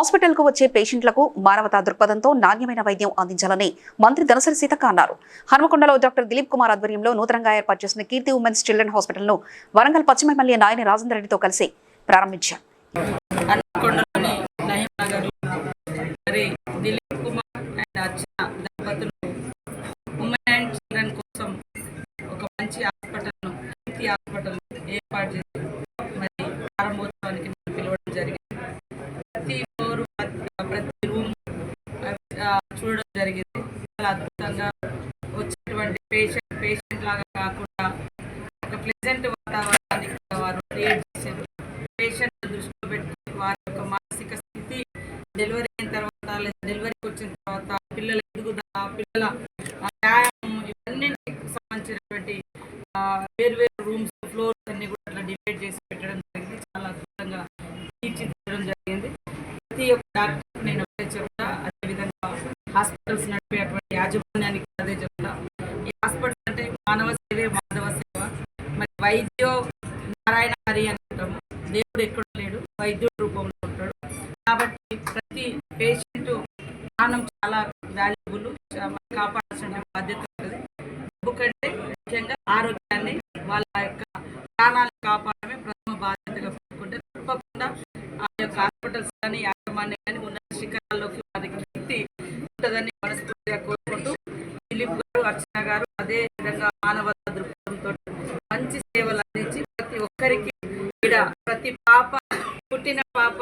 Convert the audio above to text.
హాస్పిటల్కు వచ్చే పేషెంట్లకు మానవతా దృక్పథంతో నాణ్యమైన వైద్యం అందించాలని మంత్రి దనసరి సీతక్క అన్నారు. హనుమకొండలో డాక్టర్ దిలీప్ కుమార్ ఆధ్వర్యంలో నూతనంగా ఏర్పాటు చేసిన కీర్తి ఉమెన్స్ చిల్డ్రన్ హాస్పిటల్ను వరంగల్ పశ్చిమ ఎమ్మెల్యే నాయని రాజేందర్ రెడ్డితో కలిసి ప్రారంభించారు. ఏర్పాటు చేసి నగర్లో మరి దిలీప్ కుమార్ అండ్ అర్చన దంపతులు ఉమెన్ అండ్ చిల్డ్రన్ కోసం ఒక మంచి హాస్పిటల్ను కీర్తి హాస్పిటల్ ఏర్పాటు చేసి మరి ప్రారంభోత్సవానికి నన్ను పిలవడం జరిగింది ప్రతి ఫ్లోర్ ప్రతి రూమ్ చూడడం జరిగింది చాలా అద్భుతంగా వచ్చేటువంటి పేషెంట్ పేషెంట్ లాగా కాకుండా ఒక ప్లెజెంట్ వాతావరణాన్ని వారు క్రియేట్ చేశారు? పేషెంట్ దృష్టిలో పెట్టుకుని వారి యొక్క మానసిక స్థితి డెలివరీ అయిన తర్వాత లేదా డెలివరీకి వచ్చిన తర్వాత పిల్లల ఎదుగుదల పిల్లల వ్యాయామం ఇవన్నింటికి సంబంధించినటువంటి ఆ, వేర్వేరు రూమ్స్ ఫ్లోర్స్ అన్ని కూడా అట్లా డివైడ్ చేసి పెట్టడం జరిగింది. చాలా అద్భుతంగా తీర్చిదిద్దడం జరిగింది. ప్రతి ఒక్క డాక్టర్ నేను ఒకటే చెప్తా అదేవిధంగా హాస్పిటల్స్ నడిపేటువంటి వైద్యో నారాయణ హరి అంటాము దేవుడు ఎక్కడ లేడు వైద్యుడు రూపంలో ఉంటాడు. కాబట్టి ప్రతి పేషెంట్ ప్రాణం చాలా వాల్యుబుల్ కాపాడాల్సిన బాధ్యత ఉంటుంది. ఎందుకంటే ముఖ్యంగా ఆరోగ్యాన్ని వాళ్ళ యొక్క ప్రాణాలను కాపాడమే ప్రథమ బాధ్యతగా పెట్టుకుంటే తప్పకుండా ఆ యొక్క హాస్పిటల్స్ కానీ యాజమాన్యం కానీ ఉన్న శిఖరాల్లోకి వారికి వ్యక్తి ఉంటుందని మనస్ఫూర్తిగా కోరుకుంటూ దిలీప్ గారు అర్చన గారు అదే విధంగా మానవ మంచి సేవలు అందించి ప్రతి ఒక్కరికి ప్రతి పాప పుట్టిన పాప